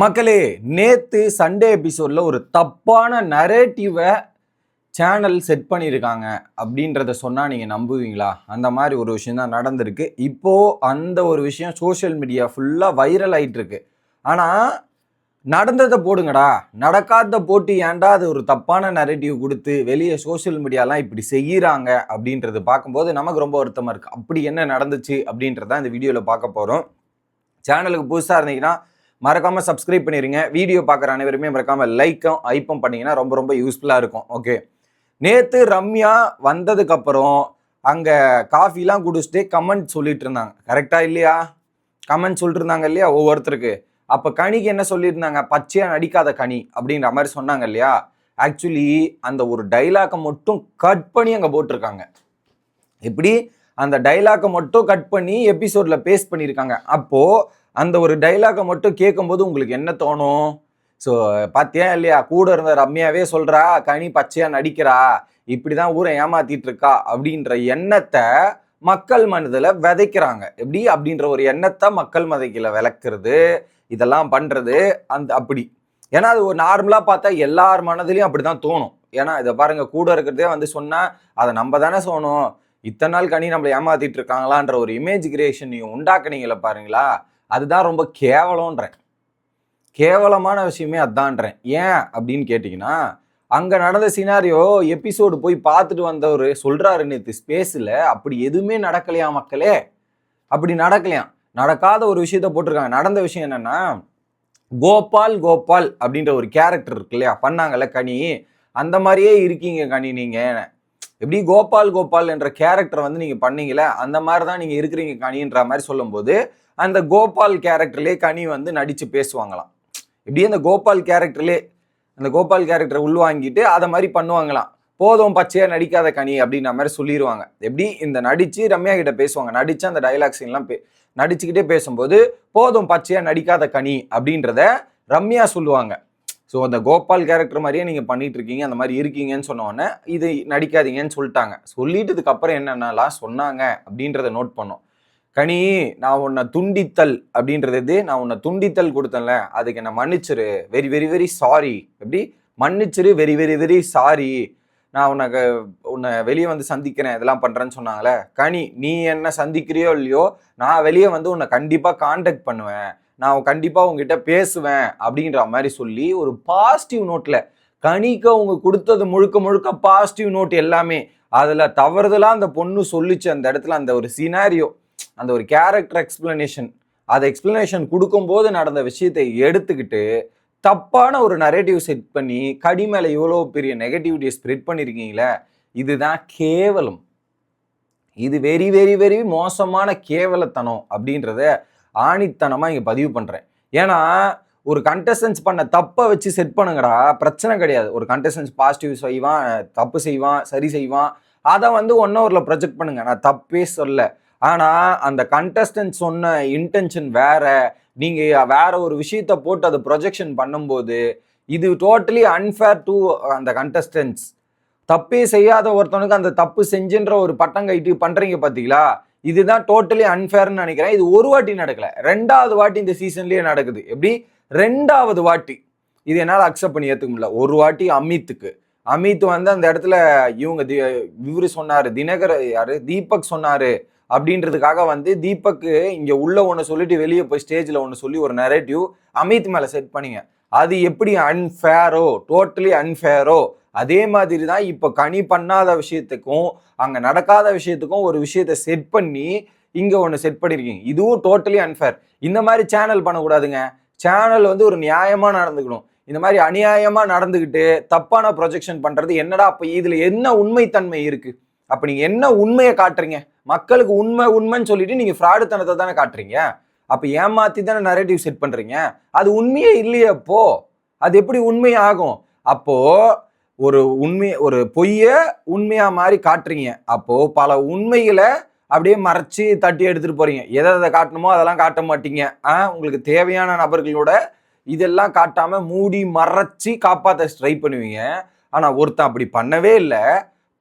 மக்களே நேத்து சண்டே எபிசோட்ல ஒரு தப்பான நரேட்டிவை சேனல் செட் பண்ணியிருக்காங்க அப்படின்றத சொன்னா நீங்க நம்புவீங்களா? அந்த மாதிரி ஒரு விஷயம் தான் நடந்திருக்கு. இப்போ அந்த ஒரு விஷயம் சோஷியல் மீடியா ஃபுல்லா வைரல் ஆயிட்டு இருக்கு ஆனா நடந்ததை போடுங்கடா. நடக்காத போட்டு ஏன்டா அது ஒரு தப்பான நரேட்டிவ் கொடுத்து வெளியே சோஷியல் மீடியாலாம் இப்படி செய்கிறாங்க அப்படின்றது பார்க்கும்போது நமக்கு ரொம்ப வருத்தமாக இருக்குது அப்படி என்ன நடந்துச்சு அப்படின்றத இந்த வீடியோவில் பார்க்க போகிறோம் சேனலுக்கு புதுசாக இருந்தீங்கன்னா மறக்காமல் சப்ஸ்கிரைப் பண்ணிடுங்க வீடியோ பார்க்குற அனைவருமே மறக்காமல் லைக்கும் ஐப்பும் பண்ணீங்கன்னா ரொம்ப ரொம்ப யூஸ்ஃபுல்லாக இருக்கும். ஓகே நேற்று ரம்யா வந்ததுக்கப்புறம் அங்கே காஃபிலாம் குடிச்சிட்டு கமெண்ட் சொல்லிட்டு இருந்தாங்க. கரெக்டாக இல்லையா? கமெண்ட் சொல்லிட்டு இருந்தாங்க இல்லையா? ஒவ்வொருத்தருக்கு. அப்போ கனிக்கு என்ன சொல்லியிருந்தாங்க? பச்சையாக நடிக்காத கனி அப்படின்ற மாதிரி சொன்னாங்க இல்லையா? ஆக்சுவலி அந்த ஒரு டைலாக்கை மட்டும் கட் பண்ணி அங்கே போட்டிருக்காங்க. எப்படி? அந்த டைலாக்கை மட்டும் கட் பண்ணி எபிசோடில் பேஸ்ட் பண்ணியிருக்காங்க. அப்போது அந்த ஒரு டைலாகை மட்டும் கேட்கும்போது உங்களுக்கு என்ன தோணும்? ஸோ பார்த்தியா இல்லையா? கூட இருந்த ரம்யாவே சொல்கிறா கனி பச்சையாக நடிக்கிறா இப்படி தான் ஊரை ஏமாத்திட்டு இருக்கா அப்படின்ற எண்ணத்தை மக்கள் மனதில் விதைக்கிறாங்க. எப்படி? அப்படின்ற ஒரு எண்ணத்தை மக்கள் மதைக்கில விளக்குறது இதெல்லாம் பண்ணுறது அந்த அப்படி. ஏன்னா அது ஒரு நார்மலாக பார்த்தா எல்லார் மனதிலையும் அப்படிதான் தோணும். ஏன்னா இதை பாருங்கள் கூட இருக்கிறதே வந்து சொன்னால் அதை நம்ம தானே சொன்னோம் இத்தனை நாள் கனி நம்மளை ஏமாத்திட்டு இருக்காங்களான்ற ஒரு இமேஜ் கிரியேஷன் நீங்கள் உண்டாக்குனீங்கள பாருங்களா? அதுதான் ரொம்ப கேவலன்றேன் கேவலமான விஷயமே அதான்றேன். ஏன் அப்படின்னு கேட்டிங்கன்னா அங்கே நடந்த சினாரியோ எபிசோடு போய் பார்த்துட்டு வந்தவர் சொல்கிறாரு நேற்று ஸ்பேஸில் அப்படி எதுவுமே நடக்கலையா மக்களே? அப்படி நடக்கலையாம். நடக்காத ஒரு விஷயத்த போட்டிருக்காங்க. நடந்த விஷயம் என்னென்னா கோபால் கோபால் அப்படின்ற ஒரு கேரக்டர் இருக்கு இல்லையா? பண்ணாங்கல்ல கனி. அந்த மாதிரியே இருக்கீங்க கனி நீங்கள் எப்படி கோபால் கோபால் என்ற கேரக்டர் வந்து நீங்கள் பண்ணீங்களே அந்த மாதிரி தான் நீங்கள் இருக்கிறீங்க கனின்ற மாதிரி சொல்லும்போது அந்த கோபால் கேரக்டர்லேயே கனி வந்து நடித்து பேசுவாங்களாம். இப்படியே அந்த கோபால் கேரக்டர்லே அந்த கோபால் கேரக்டரை உள்வாங்கிட்டு அதை மாதிரி பண்ணுவாங்களாம். போதும் பச்சையாக நடிக்காத கனி அப்படின்ற மாதிரி சொல்லிடுவாங்க எப்படி? இந்த நடித்து ரம்யா கிட்ட பேசுவாங்க. நடித்து அந்த டைலாக் சீன்லாம் பே நடிச்சுக்கிட்டே பேசும்போது போதும் பச்சையாக நடிக்காத கனி அப்படின்றத ரம்யா சொல்லுவாங்க. ஸோ அந்த கோபால் கேரக்டர் மாதிரியே நீங்கள் பண்ணிட்டு இருக்கீங்க அந்த மாதிரி இருக்கீங்கன்னு சொன்னோடனே இது நடிக்காதீங்கன்னு சொல்லிட்டாங்க. சொல்லிட்டதுக்கு அப்புறம் என்னென்னலாம் சொன்னாங்க அப்படின்றத நோட் பண்ணோம். கனி நான் உன்னை துண்டித்தல் அப்படின்றது நான் உன்னை துண்டித்தல் கொடுத்தேன்ல அதுக்கு என்னை மன்னிச்சிரு. Very very very sorry. எப்படி? மன்னிச்சிரு வெரி வெரி வெரி சாரி. நான் உனக்கு உன்னை வெளியே வந்து சந்திக்கிறேன் இதெல்லாம் பண்ணுறேன்னு சொன்னாங்களே. கனி நீ என்ன சந்திக்கிறியோ இல்லையோ நான் வெளியே வந்து உன்னை கண்டிப்பாக காண்டாக்ட் பண்ணுவேன். நான் கண்டிப்பாக உங்ககிட்ட பேசுவேன் அப்படின்ற மாதிரி சொல்லி ஒரு பாசிட்டிவ் நோட்டில் கனிக்கு அவங்க கொடுத்தது முழுக்க முழுக்க பாசிட்டிவ் நோட் எல்லாமே. அதில் தவறுதலாக அந்த பொண்ணு சொல்லிச்சு அந்த இடத்துல அந்த ஒரு சினாரியோ அந்த ஒரு கேரக்டர் எக்ஸ்பிளனேஷன் அதை எக்ஸ்பிளனேஷன் கொடுக்கும்போது நடந்த விஷயத்தை எடுத்துக்கிட்டு தப்பான ஒரு நரேட்டிவ் செட் பண்ணி கடி மேலே இவ்வளோ பெரிய நெகட்டிவிட்டியை ஸ்ப்ரெட் பண்ணியிருக்கீங்களே இதுதான் கேவலம். இது வெரி வெரி வெரி மோசமான கேவலத்தனம் அப்படின்றத ஆணித்தனமாக இங்கே பதிவு பண்ணுறேன் ஏன்னா ஒரு கண்டஸ்டன்ஸ் பண்ண தப்பை வச்சு செட் பண்ணுங்கடா பிரச்சனை கிடையாது. ஒரு கண்டஸ்டன்ஸ் பாசிட்டிவ் செய்வான் தப்பு செய்வான் சரி செய்வான். அதை வந்து ஒன் ஹவரில் ப்ரொஜெக்ட் பண்ணுங்க. நான் தப்பே சொல்ல. ஆனால் அந்த கண்டஸ்டன்ட் சொன்ன இன்டென்ஷன் வேற. நீங்கள் வேற ஒரு விஷயத்த போட்டு அதை ப்ரொஜெக்ஷன் பண்ணும்போது இது டோட்டலி அன்ஃபேர் டு அந்த கண்டஸ்டன்ஸ் தப்பே செய்யாத ஒருத்தனுக்கு அந்த தப்பு செஞ்சுன்ற ஒரு பட்டம் கைட்டு பண்ணுறீங்க பார்த்தீங்களா இதுதான் டோட்டலி அன்ஃபேர்னு நினைக்கிறேன். இது ஒரு வாட்டி நடக்கல. ரெண்டாவது வாட்டி இந்த சீசன்லயே நடக்குது. எப்படி? ரெண்டாவது வாட்டி. இது என்னால் அக்செப்ட் பண்ணி ஏற்றுக்க முடியல. ஒரு வாட்டி அமித்துக்கு. அமித் வந்து அந்த இடத்துல இவங்க தி- இவரு சொன்னார் தினகர் யாரு? தீபக் சொன்னாரு. அப்படின்றதுக்காக வந்து தீபக்கு இங்கே உள்ள ஒன்று சொல்லிட்டு வெளியே போய் ஸ்டேஜில் ஒன்று சொல்லி ஒரு நெரேட்டிவ் அமித் மேலே செட் பண்ணிங்க. அது எப்படி அன்ஃபேரோ டோட்டலி அன்ஃபேரோ அதே மாதிரி தான் இப்போ கனி பண்ணாத விஷயத்துக்கும் அங்கே நடக்காத விஷயத்துக்கும் ஒரு விஷயத்தை செட் பண்ணி இங்கே ஒன்று செட் பண்ணியிருக்கீங்க இதுவும் டோட்டலி அன்ஃபேர் இந்த மாதிரி சேனல் பண்ணக்கூடாதுங்க. சேனல் வந்து ஒரு நியாயமாக நடந்துக்கணும். இந்த மாதிரி அநியாயமாக நடந்துக்கிட்டு தப்பான ப்ரொஜெக்ஷன் பண்ணுறது என்னடா அப்போ இதில் என்ன உண்மைத்தன்மை இருக்குது அப்போ நீங்கள் என்ன உண்மையை காட்டுறீங்க? மக்களுக்கு உண்மை உண்மைன்னு சொல்லிட்டு நீங்கள் ஃப்ராடுத்தனத்தை தானே காட்டுறீங்க? அப்போ ஏமாற்றி தானே நரேட்டிவ் செட் பண்ணுறீங்க அது உண்மையே இல்லையே அப்போ? அது எப்படி உண்மையாகும்? ஆகும் ஒரு உண்மை ஒரு பொய்ய உண்மையா மாதிரி காட்டுறீங்க. அப்போ பல உண்மைகளை அப்படியே மறைச்சு தட்டி எடுத்துட்டு போறீங்க. எதை எதை காட்டணுமோ அதெல்லாம் காட்ட மாட்டீங்க. ஆ உங்களுக்கு தேவையான நபர்களோட இதெல்லாம் காட்டாம மூடி மறைச்சி காப்பாற்ற ட்ரை பண்ணுவீங்க. ஆனா ஒருத்தன் அப்படி பண்ணவே இல்லை.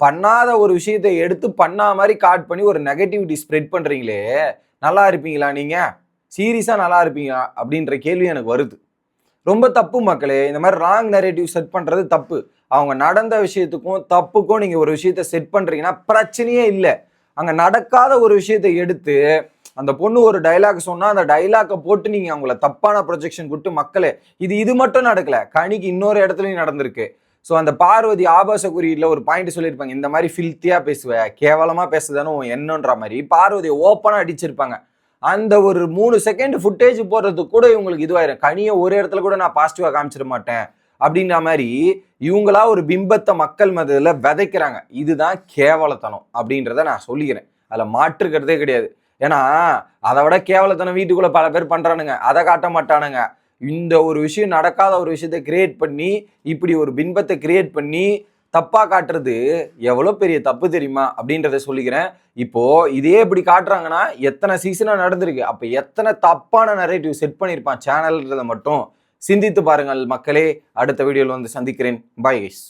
பண்ணாத ஒரு விஷயத்தை எடுத்து பண்ணா மாதிரி காட் பண்ணி ஒரு நெகட்டிவிட்டி ஸ்ப்ரெட் பண்றீங்களே. நல்லா இருப்பீங்களா நீங்க? சீரியஸா நல்லா இருப்பீங்களா? அப்படின்ற கேள்வி எனக்கு வருது. ரொம்ப தப்பு மக்களே. இந்த மாதிரி ராங் நரேட்டிவ் செட் பண்ணுறது தப்பு. அவங்க நடந்த விஷயத்துக்கும் தப்புக்கும் நீங்கள் ஒரு விஷயத்த செட் பண்ணுறீங்கன்னா பிரச்சனையே இல்லை. அங்கே நடக்காத ஒரு விஷயத்தை எடுத்து அந்த பொண்ணு ஒரு டைலாக் சொன்னால் அந்த டைலாக்கை போட்டு நீங்கள் அவங்கள தப்பான ப்ரொஜெக்ஷன் கொடுத்து மக்களே இது இது மட்டும் நடக்கல. கனிக்கு இன்னொரு இடத்துலையும் நடந்திருக்கு. ஸோ அந்த பார்வதி ஆபாச குறியீட்டில் ஒரு பாயிண்ட் சொல்லியிருப்பாங்க. இந்த மாதிரி ஃபில்த்தியாக பேசுவ கேவலமாக பேசுதானு என்னன்ற மாதிரி. பார்வதியை ஓப்பனாக அடிச்சிருப்பாங்க. அந்த ஒரு மூணு செகண்ட் ஃபுட்டேஜ் போடுறதுக்கு கூட இவங்களுக்கு இதுவாயிரும். கனியை ஒரு இடத்துல கூட நான் பாசிட்டிவாக காமிச்சிட மாட்டேன். அப்படின்ற மாதிரி இவங்களா ஒரு பிம்பத்தை மக்கள் மதத்தில் விதைக்கிறாங்க. இதுதான் கேவலத்தனம் அப்படின்றத நான் சொல்லிக்கிறேன். அதில் மாற்றுக்கிறதே கிடையாது. ஏன்னா அதை விட கேவலத்தனம் வீட்டுக்குள்ளே பல பேர் பண்ணுறானுங்க அதை காட்ட மாட்டானுங்க. இந்த ஒரு விஷயம் நடக்காத ஒரு விஷயத்த கிரியேட் பண்ணி இப்படி ஒரு பின்பத்தை கிரியேட் பண்ணி தப்பாக காட்டுறது எவ்வளோ பெரிய தப்பு தெரியுமா அப்படின்றத சொல்லிக்கிறேன். இப்போது இதே இப்படி காட்டுறாங்கன்னா எத்தனை சீசனாக நடந்திருக்கு? அப்போ எத்தனை தப்பான நரேட்டிவ் செட் பண்ணியிருப்பான் சேனல்ன்றதை மட்டும் சிந்தித்து பாருங்கள் மக்களே. அடுத்த வீடியோவில் வந்து சந்திக்கிறேன். Bye guys